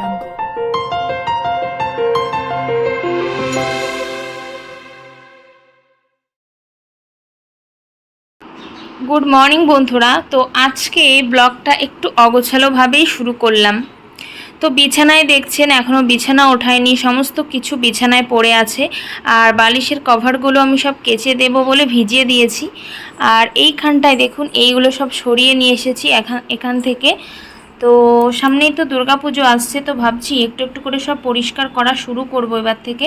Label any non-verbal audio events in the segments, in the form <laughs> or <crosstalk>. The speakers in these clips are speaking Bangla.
jungle. গুড মর্নিং বন্ধুরা। তো আজকে ব্লগটা একটু অগোছালোভাবেই শুরু করলাম। তো বিছানায় দেখছেন এখনও বিছানা ওঠায়নি, সমস্ত কিছু বিছানায় পড়ে আছে। আর বালিশের কভারগুলো আমি সব কেচে দেব বলে ভিজিয়ে দিয়েছি। আর এইখানটায় দেখুন, এইগুলো সব সরিয়ে নিয়ে এসেছি। এখান এখান থেকে তো সামনেই তো দুর্গাপুজো আসছে, তো ভাবছি একটু একটু করে সব পরিষ্কার করা শুরু করব এবার থেকে।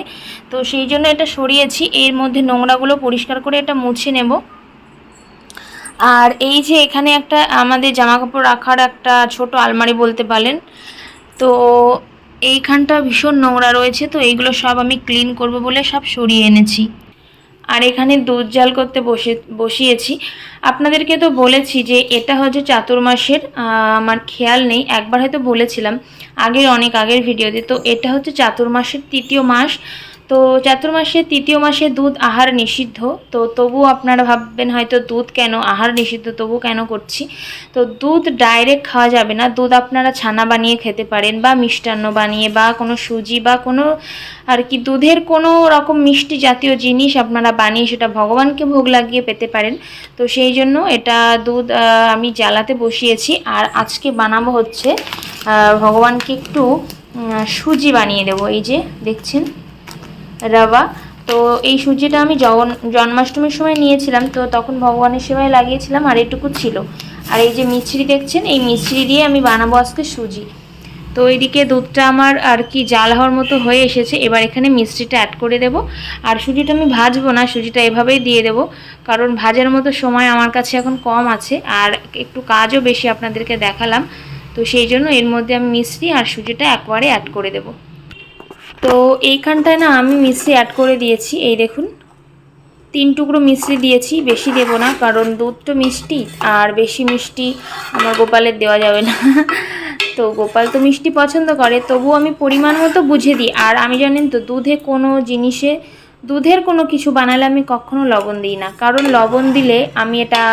তো সেই জন্য এটা সরিয়েছি, এর মধ্যে নোংরাগুলো পরিষ্কার করে এটা মুছে নেব। আর এই যে এখানে একটা আমাদের জামা কাপড় রাখার একটা ছোট আলমারি বলতে পারেন, তো এইখানটা ভীষণ নোংরা রয়েছে, তো এইগুলো সব আমি ক্লিন করব বলে সব সরিয়ে এনেছি। আর এখানে দুধ জাল করতে বসে, বসিয়েছি। আপনাদেরকে তো বলেছি যে এটা হচ্ছে চাতুর্মাসের আমার খেয়াল নেই, একবার হয়তো বলেছিলাম আগের, অনেক আগের ভিডিওতে তো এটা হচ্ছে চাতুর্মাসের তৃতীয় মাস। তো চাতুর্মাসে তৃতীয় মাসে দুধ আহার নিষিদ্ধ। তো তবু আপনারা ভাববেন হয়তো দুধ কেন, আহার নিষিদ্ধ, তবু কেন করছি? তো দুধ ডাইরেক্ট খাওয়া যাবে না। দুধ আপনারা ছানা বানিয়ে খেতে পারেন বা মিষ্টান্ন বানিয়ে বা কোনো সুজি বা কোনো আর কি দুধের কোনো রকম মিষ্টি জাতীয় জিনিস আপনারা বানিয়ে সেটা ভগবানকে ভোগ লাগিয়ে পেতে পারেন। তো সেই জন্য এটা দুধ আমি জ্বালাতে বসিয়েছি। আর আজকে বানাবো হচ্ছে ভগবানকে একটু সুজি বানিয়ে দেবো। এই যে, দেখছেন? রাবা তো এই সুজিটা আমি জগন জন্মাষ্টমীর সময় নিয়েছিলাম, তো তখন ভগবানের সেবায় লাগিয়েছিলাম, আর এটুকু ছিল। আর এই যে মিছরি দেখছেন, এই মিছরি দিয়ে আমি বানাবো আজকে সুজি। তো এইদিকে দুধটা আমার আর কি জাল হওয়ার মতো হয়ে এসেছে, এবার এখানে মিষ্টিটা অ্যাড করে দেব। আর সুজিটা আমি ভাজবো না, সুজিটা এভাবেই দিয়ে দেব। কারণ ভাজার মতো সময় আমার কাছে এখন কম আছে, আর একটু কাজও বেশি আপনাদেরকে দেখালাম। তো সেই জন্য এর মধ্যে আমি মিষ্টি আর সুজিটা একবারে অ্যাড করে দেবো। তো এইখানটায় না আমি মিশ্রি অ্যাড করে দিয়েছি, এই দেখুন। তিন টুকরো মিশ্রি দিয়েছি, বেশি দেব না, কারণ দুধ তো মিষ্টি, আর বেশি মিষ্টি আমার গোপালের দেওয়া যাবে না। তো গোপাল তো মিষ্টি পছন্দ করে তবু আমি পরিমাণ মতো বুঝে দিই। আর আমি জানেন তো, দুধে কোনো জিনিসে, দুধের কোনো কিছু বানালে আমি কখনো লবণ দিই না। কারণ লবণ দিলে আমি এটা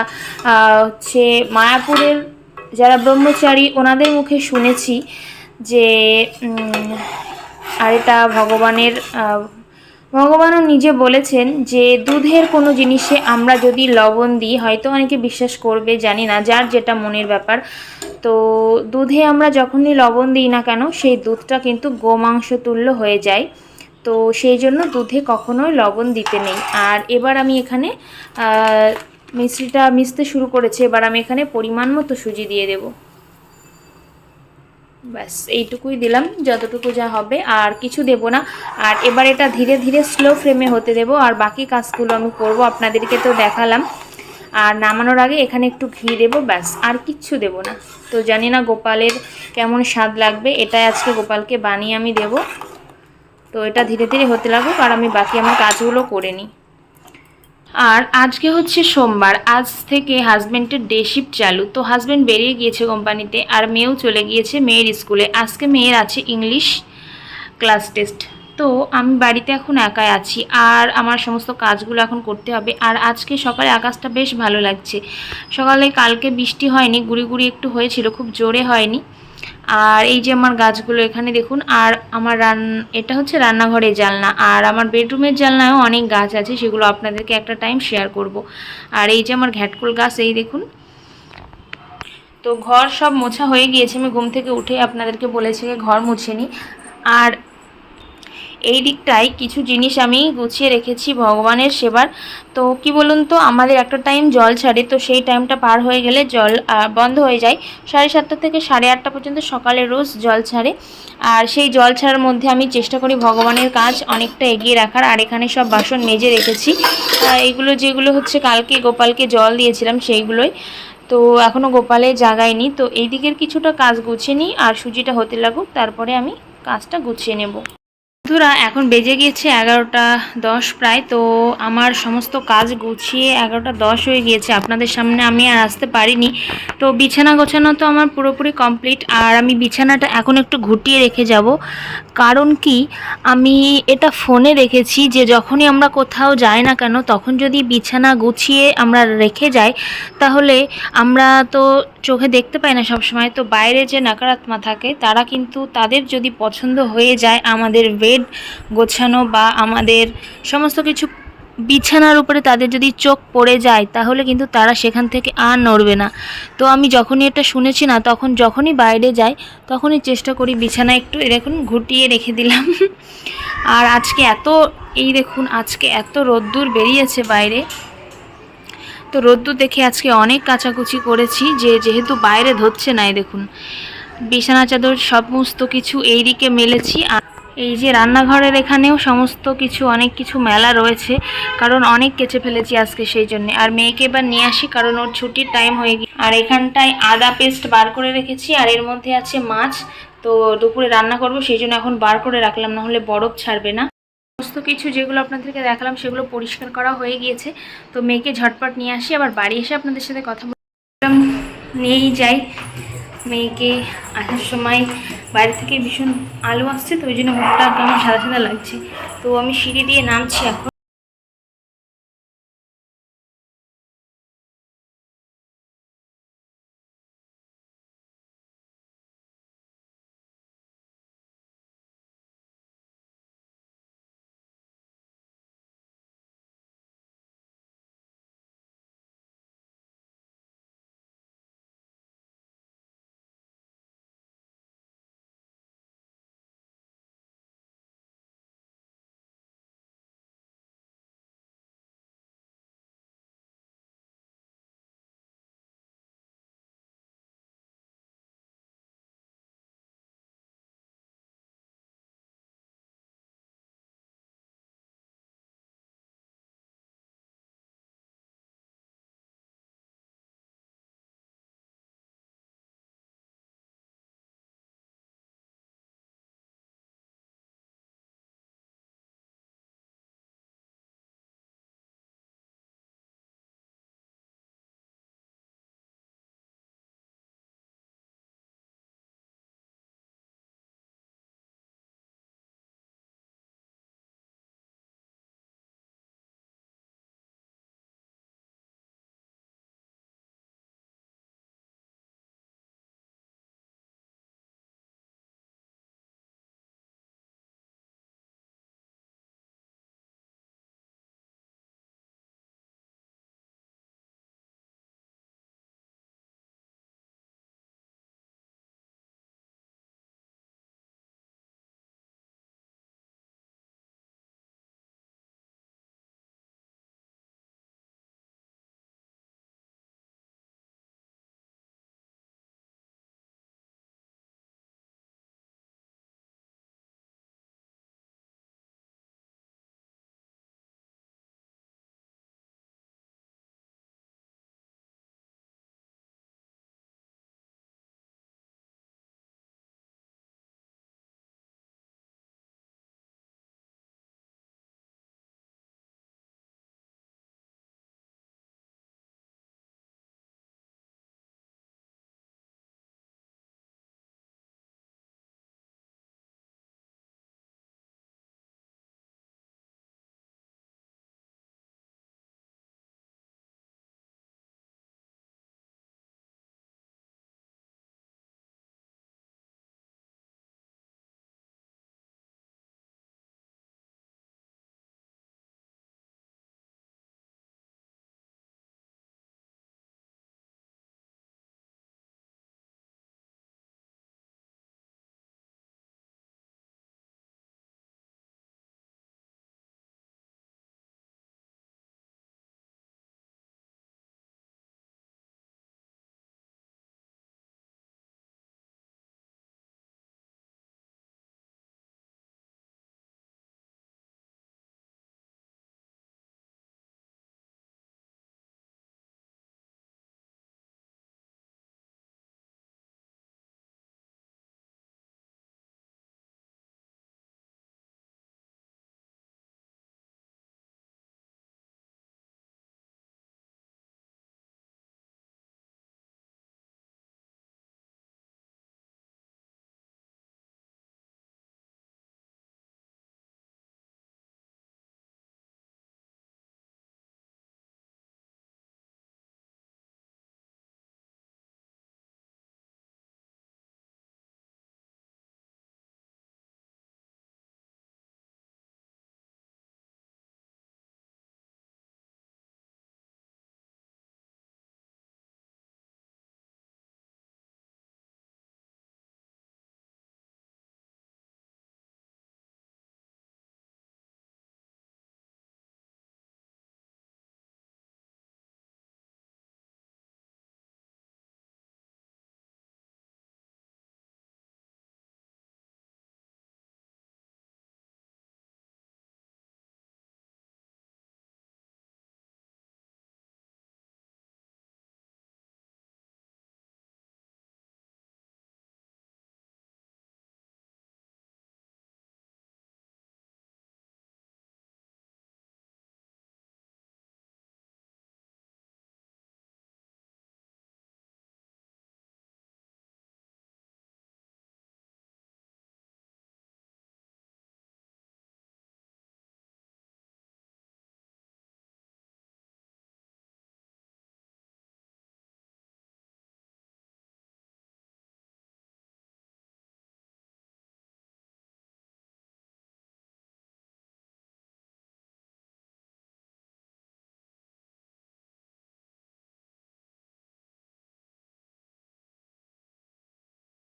হচ্ছে মায়াপুরের যারা ব্রহ্মচারী, ওনাদের মুখে শুনেছি যে আর এটা ভগবানের ভগবানও নিজে বলেছেন যে দুধের কোনো জিনিসে আমরা যদি লবণ দিই, হয়তো অনেকে বিশ্বাস করবে, জানি না, যার যেটা মনের ব্যাপার। তো দুধে আমরা যখনই লবণ দিই না কেন, সেই দুধটা কিন্তু গোমাংস তুল্য হয়ে যায়। তো সেই জন্য দুধে কখনোই লবণ দিতে নেই। আর এবার আমি এখানে মিশ্রিটা মিশতে শুরু করেছে। এবার আমি এখানে পরিমাণ মতো সুজি দিয়ে দেবো। ব্যাস, এইটুকুই দিলাম, যতটুকু যা হবে, আর কিছু দেব না। আর এবার এটা ধীরে ধীরে স্লো ফ্লেমে হতে দেব, আর বাকি কাজগুলো আমি করব, আপনাদেরকে তো দেখালাম। আর নামানোর আগে এখানে একটু ঘি দেবো, ব্যাস, আর কিচ্ছু দেব না। তো জানি না গোপালের কেমন স্বাদ লাগবে, এটাই আজকে গোপালকে বানিয়ে আমি দেব। তো এটা ধীরে ধীরে হতে লাগুক, আর আমি বাকি আমার কাজগুলো করে নিই। আর আজকে হচ্ছে সোমবার, আজ থেকে হাজব্যান্ডের ডে শিফট চালু। তো হাজব্যান্ড বেরিয়ে গিয়েছে কোম্পানিতে আর মেয়েও চলে গিয়েছে মেয়ের স্কুলে। আজকে মেয়ের আছে ইংলিশ ক্লাস টেস্ট তো আমি বাড়িতে এখন একাই আছি আর আমার সমস্ত কাজগুলো এখন করতে হবে। আর আজকে সকালে আকাশটা বেশ ভালো লাগছে। সকালে কালকে বৃষ্টি হয়নি, গুড়ি গুড়ি একটু হয়েছিল, খুব জোরে হয়নি। আর এই যে আমার গাছগুলো এখানে দেখুন, আর আমার রান, এটা হচ্ছে রান্নাঘরের জানলা আর আমার বেডরুমের জালনায়ও অনেক গাছ আছে, সেগুলো আপনাদেরকে একটা টাইম শেয়ার করব। আর এই যে আমার ঘ্যাটকুল গাছ, এই দেখুন। তো ঘর সব মোছা হয়ে গিয়েছে, আমি ঘুম থেকে উঠে আপনাদেরকে বলেছি ঘর মুছে নিই আর এই দিকটায় কিছু জিনিস আমি গুছিয়ে রেখেছি ভগবানের সেবার। তো কি বলুন তো, আমাদের একটা টাইম জল ছাড়ে, তো সেই টাইমটা পার হয়ে গেলে জল বন্ধ হয়ে যায়। সাড়ে সাতটা থেকে সাড়ে আটটা পর্যন্ত সকালে রোজ জল ছাড়ে। আর সেই জল ছাড়ার মধ্যে আমি চেষ্টা করি ভগবানের কাজ অনেকটা এগিয়ে রাখার। আর এখানে সব বাসন মেজে রেখেছি। এগুলো যেগুলো হচ্ছে, কালকে গোপালকে জল দিয়েছিলাম সেইগুলোই। তো এখনও গোপালে জাগায়নি। তো এই দিকের কিছুটা কাজ গুছিয়ে নিই, আর সুজিটা হতে লাগুক, তারপরে আমি কাজটা গুছিয়ে নেব। বন্ধুরা, এখন বেজে গিয়েছে এগারোটা দশ প্রায়, তো আমার সমস্ত কাজ গুছিয়ে এগারোটা দশ হয়ে গিয়েছে। আপনাদের সামনে আমি আর আসতে পারিনি। তো বিছানা গোছানো তো আমার পুরোপুরি কমপ্লিট, আর আমি বিছানাটা এখন একটু ঘুটিয়ে রেখে যাব। কারণ কি, আমি এটা ফোনে রেখেছি যে যখনই আমরা কোথাও যাই না কেন, তখন যদি বিছানা গুছিয়ে আমরা রেখে যাই, তাহলে আমরা তো চোখে দেখতে পায় না সবসময়, তো বাইরে যে নাকারাত্মা থাকে, তারা কিন্তু তাদের যদি পছন্দ হয়ে যায় আমাদের বেড গোছানো বা আমাদের সমস্ত কিছু বিছানার উপরে তাদের যদি চোখ পড়ে যায়, তাহলে কিন্তু তারা সেখান থেকে আর নড়বে না। তো আমি যখনই এটা শুনেছি না, তখন যখনই বাইরে যাই, তখনই চেষ্টা করি বিছানা একটু এরকম ঘুটিয়ে রেখে দিলাম। <laughs> আর আজকে এত, এই দেখুন, আজকে এত রোদ্দুর বেরিয়েছে বাইরে। তো রোদ্দুর দেখে আজকে অনেক কাচাকুচি করেছি, যে যেহেতু বাইরে ধরছে না, এই দেখুন। বিছানা, চাদর সমস্ত কিছু এই দিকে মেলেছি। আর এই যে রান্নাঘরের এখানেও সমস্ত কিছু, অনেক কিছু মেলা রয়েছে, কারণ অনেক কেচে ফেলেছি আজকে সেই জন্য। আর মেয়েকে এবার নিয়ে আসি, কারণ ওর ছুটির টাইম হয়ে গিয়ে আর এখানটায় আদা পেস্ট বার করে রেখেছি, আর এর মধ্যে আছে মাছ। তো দুপুরে রান্না করব, সেই জন্য এখন বার করে রাখলাম না হলে বরফ ছাড়বে না। সমস্ত কিছু যেগুলো আপনাদেরকে দেখালাম, সেগুলো পরিষ্কার করা হয়ে গিয়েছে। তো মেয়েকে ঝটপট নিয়ে আসি, আবার বাড়ি এসে আপনাদের সাথে কথা বললাম। নিয়েই যাই। মেয়েকে আসার সময় বাইরে থেকে ভীষণ আলো আসছে, তো ওই জন্য মুখটা কেমন সাদা সাদা লাগছে। তো আমি সিঁড়ি দিয়ে নামছি এখন।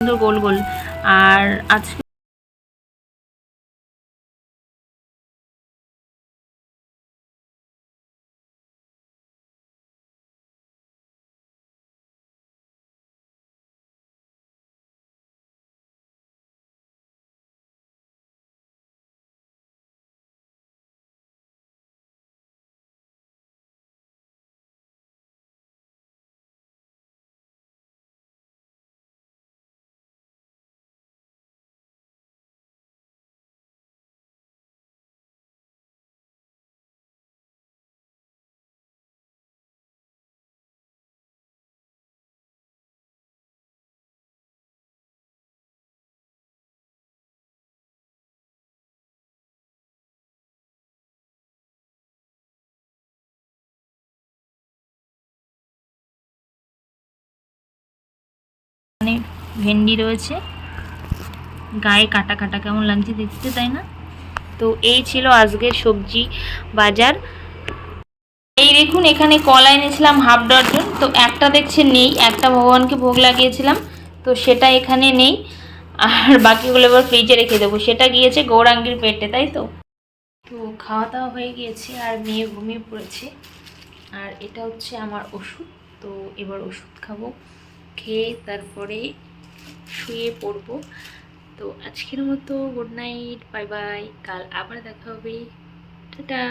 সুন্দর গোল গোল। আর আজকে ভেন্ডি রয়েছে। গায়ে কাটা কাটা কেমন লাগছে দেখতে, তাই না? তো এই ছিল আজকের সবজি বাজার। এই দেখুন, এখানে কলা এনেছিলাম হাফ ডজন। তো একটা দেখছে নেই, একটা ভগবানকে ভোগ লাগিয়েছিলাম। তো সেটা এখানে নেই। আর বাকিগুলো এবার ফ্রিজে রেখে দেবো। সেটা গিয়েছে গৌরাঙ্গীর পেটে, তাই তো? তো খাওয়া দাওয়া হয়ে গিয়েছে আর মেয়ে ঘুমিয়ে পড়েছে। আর এটা হচ্ছে আমার ওষুধ। তো এবার ওষুধ খাব, খেয়ে তারপরে শুয়ে পড়ব। তো আজকের মতো গুড নাইট বাই বাই কাল আবার দেখা হবে। টাটা!